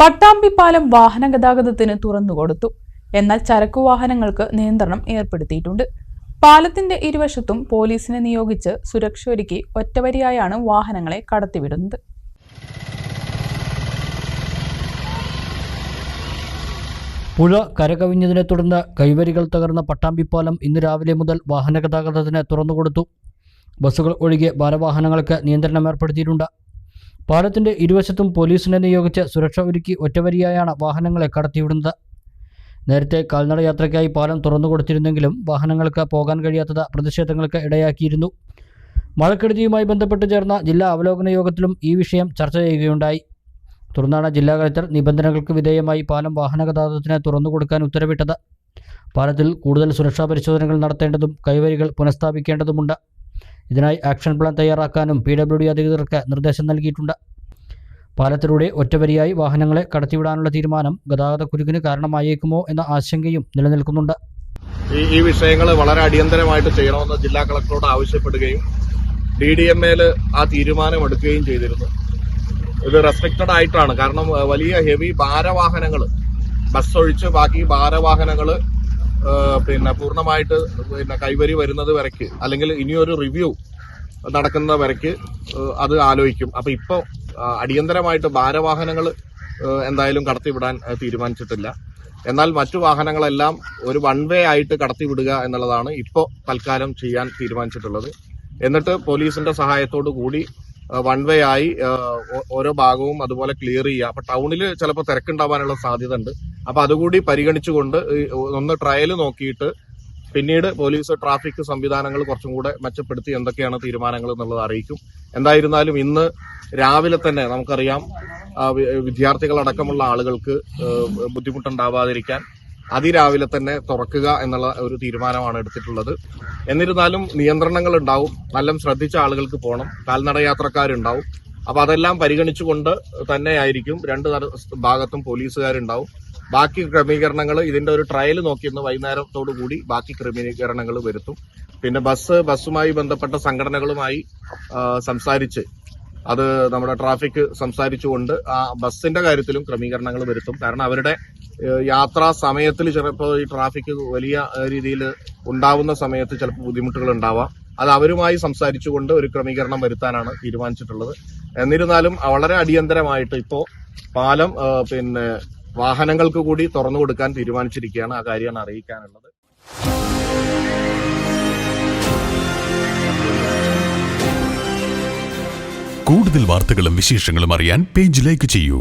പട്ടാമ്പിപ്പാലം വാഹന ഗതാഗതത്തിന് തുറന്നുകൊടുത്തു എന്നാൽ ചരക്കു വാഹനങ്ങൾക്ക് നിയന്ത്രണം ഏർപ്പെടുത്തിയിട്ടുണ്ട്. പാലത്തിന്റെ ഇരുവശത്തും പോലീസിനെ നിയോഗിച്ച് സുരക്ഷ ഒരുക്കി ഒറ്റവരിയായാണ് വാഹനങ്ങളെ കടത്തിവിടുന്നത്. പുഴ കരകവിഞ്ഞതിനെ തുടർന്ന് കൈവരികൾ തകർന്ന പട്ടാമ്പിപ്പാലം ഇന്ന് രാവിലെ മുതൽ വാഹന ഗതാഗതത്തിന് തുറന്നുകൊടുത്തു ബസ്സുകൾ ഒഴികെ ഭാരവാഹനങ്ങൾക്ക് നിയന്ത്രണം ഏർപ്പെടുത്തിയിട്ടുണ്ട്. പാലത്തിന്റെ ഇരുവശത്തും പോലീസിനെ നിയോഗിച്ച് സുരക്ഷ ഒരുക്കി ഒറ്റവരിയായാണ് വാഹനങ്ങളെ കടത്തിവിടുന്നത്. നേരത്തെ കാൽനട യാത്രയ്ക്കായി പാലം തുറന്നുകൊടുത്തിരുന്നെങ്കിലും വാഹനങ്ങൾക്ക് പോകാൻ കഴിയാത്തത് പ്രതിഷേധങ്ങൾക്ക് ഇടയാക്കിയിരുന്നു. മഴക്കെടുതിയുമായി ബന്ധപ്പെട്ട് ചേർന്ന ജില്ലാ അവലോകന യോഗത്തിലും ഈ വിഷയം ചർച്ച ചെയ്യുകയുണ്ടായി. തുടർന്നാണ് ജില്ലാ കളക്ടർ നിബന്ധനകൾക്ക് വിധേയമായി പാലം വാഹന വാഹനഗതാഗതത്തിന് തുറന്നുകൊടുക്കാൻ ഉത്തരവിട്ടത്. പാലത്തിൽ കൂടുതൽ സുരക്ഷാ പരിശോധനകൾ നടത്തേണ്ടതും കൈവരികൾ പുനഃസ്ഥാപിക്കേണ്ടതുമുണ്ട്. ഇതിനായി ആക്ഷൻ പ്ലാൻ തയ്യാറാക്കാനും പി ഡബ്ല്യു ഡി അധികൃതർക്ക് നിർദ്ദേശം നൽകിയിട്ടുണ്ട്. പാലത്തിലൂടെ ഒറ്റവരിയായി വാഹനങ്ങളെ കടത്തിവിടാനുള്ള തീരുമാനം ഗതാഗത കുരുക്കിന് കാരണമായേക്കുമോ എന്ന ആശങ്കയും നിലനിൽക്കുന്നുണ്ട്. ഈ ഈ വിഷയങ്ങൾ വളരെ അടിയന്തരമായിട്ട് ചെയ്യണമെന്ന് ജില്ലാ കളക്ടറോട് ആവശ്യപ്പെടുകയും ഡി ഡി എം എയിൽ ആ തീരുമാനം എടുക്കുകയും ചെയ്തിരുന്നു. ഇത് റെസ്ട്രിക്റ്റഡ് ആയിട്ടാണ്. കാരണം വലിയ ഹെവി ഭാരവാഹനങ്ങൾ ബസ് ഒഴിച്ച് ബാക്കി ഭാരവാഹനങ്ങൾ പിന്നെ പൂർണമായിട്ട് പിന്നെ കൈവരി വരുന്നത് വരയ്ക്ക്. അല്ലെങ്കിൽ ഇനിയൊരു റിവ്യൂ നടക്കുന്ന വരയ്ക്ക് അത് ആലോചിക്കും. അപ്പൊ ഇപ്പൊ അടിയന്തരമായിട്ട് ഭാരവാഹനങ്ങൾ എന്തായാലും കടത്തിവിടാൻ തീരുമാനിച്ചിട്ടില്ല. എന്നാൽ മറ്റു വാഹനങ്ങളെല്ലാം ഒരു വൺ വേ ആയിട്ട് കടത്തിവിടുക എന്നുള്ളതാണ് ഇപ്പോൾ തൽക്കാലം ചെയ്യാൻ തീരുമാനിച്ചിട്ടുള്ളത്. എന്നിട്ട് പോലീസിന്റെ സഹായത്തോടു കൂടി വൺ വേ ആയി ഓരോ ഭാഗവും അതുപോലെ ക്ലിയർ ചെയ്യുക അപ്പൊ ടൗണിൽ ചിലപ്പോൾ തിരക്കുണ്ടാവാനുള്ള സാധ്യത ഉണ്ട് അപ്പൊ അതുകൂടി പരിഗണിച്ചുകൊണ്ട് ഒന്ന് ട്രയൽ നോക്കിയിട്ട് പിന്നീട് പോലീസ് ട്രാഫിക് സംവിധാനങ്ങൾ കുറച്ചും കൂടെ മെച്ചപ്പെടുത്തി എന്തൊക്കെയാണ് തീരുമാനങ്ങൾ എന്നുള്ളത് അറിയിക്കും. എന്തായിരുന്നാലും ഇന്ന് രാവിലെ തന്നെ നമുക്കറിയാം വിദ്യാർത്ഥികളടക്കമുള്ള ആളുകൾക്ക് ബുദ്ധിമുട്ടുണ്ടാവാതിരിക്കാൻ അതിരാവിലെ തന്നെ തുറക്കുക എന്നുള്ള ഒരു തീരുമാനമാണ് എടുത്തിട്ടുള്ളത്. എന്നിരുന്നാലും നിയന്ത്രണങ്ങൾ ഉണ്ടാവും നല്ല ശ്രദ്ധിച്ച ആളുകൾക്ക് പോകണം കാൽനട യാത്രക്കാരുണ്ടാവും അപ്പൊ അതെല്ലാം പരിഗണിച്ചുകൊണ്ട് തന്നെയായിരിക്കും രണ്ട് ഭാഗത്തും പോലീസുകാരുണ്ടാവും. ബാക്കി ക്രമീകരണങ്ങൾ ഇതിന്റെ ഒരു ട്രയൽ നോക്കി ഇന്ന് വൈകുന്നേരത്തോടു കൂടി ബാക്കി ക്രമീകരണങ്ങൾ വരുത്തും. പിന്നെ ബസ് ബസ്സുമായി ബന്ധപ്പെട്ട സംഘടനകളുമായി സംസാരിച്ച് അത് നമ്മുടെ ട്രാഫിക് സംസാരിച്ചുകൊണ്ട് ആ ബസ്സിന്റെ കാര്യത്തിലും ക്രമീകരണങ്ങൾ വരുത്തും. കാരണം അവരുടെ യാത്രാ സമയത്തിൽ ചിലപ്പോൾ ഈ ട്രാഫിക് വലിയ രീതിയിൽ ഉണ്ടാവുന്ന സമയത്ത് ചിലപ്പോൾ ബുദ്ധിമുട്ടുകൾ ഉണ്ടാവാം അത് അവരുമായി സംസാരിച്ചുകൊണ്ട് ഒരു ക്രമീകരണം വരുത്താനാണ് തീരുമാനിച്ചിട്ടുള്ളത്. എന്നിരുന്നാലും വളരെ അടിയന്തരമായിട്ട് ഇപ്പോൾ പാലം പിന്നെ വാഹനങ്ങൾക്ക് കൂടി തുറന്നു കൊടുക്കാൻ തീരുമാനിച്ചിരിക്കുകയാണ്. ആ കാര്യമാണ് അറിയിക്കാനുള്ളത്. കൂടുതൽ വാർത്തകളും വിശേഷങ്ങളും അറിയാൻ പേജ് ലൈക്ക് ചെയ്യൂ.